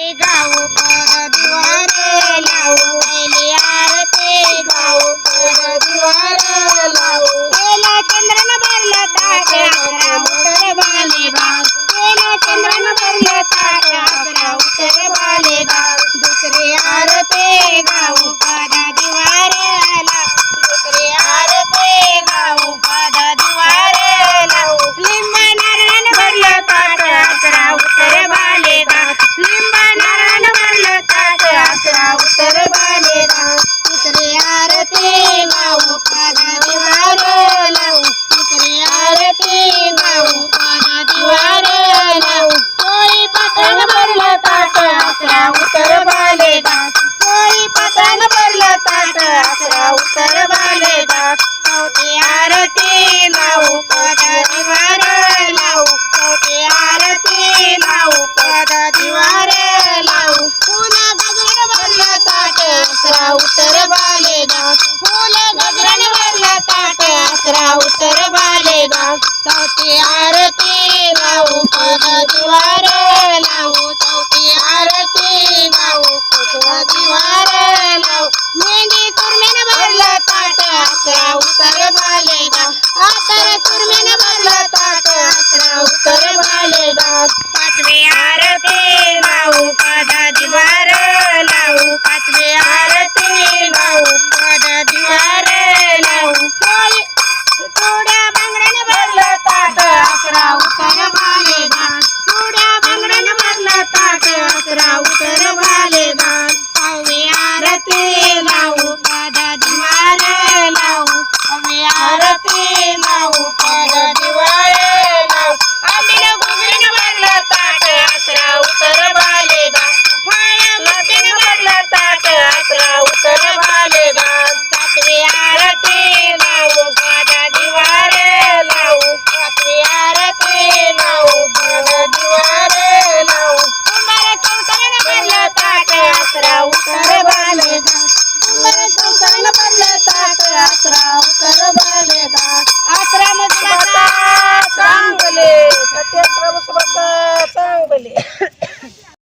गाओ अकरा उतर बालेगाव. गजरण भरला ताट अकरा उतर बालेगाव. चौथी आरती भाऊ पद दिवार लावू. चौथी आरती भाऊ पद दिवार लावू. मेंढी तुर्मेन भरला ताट अकरा उतर बालेगाव. अकरा तुर्मेन ಸರ पाट्या असरा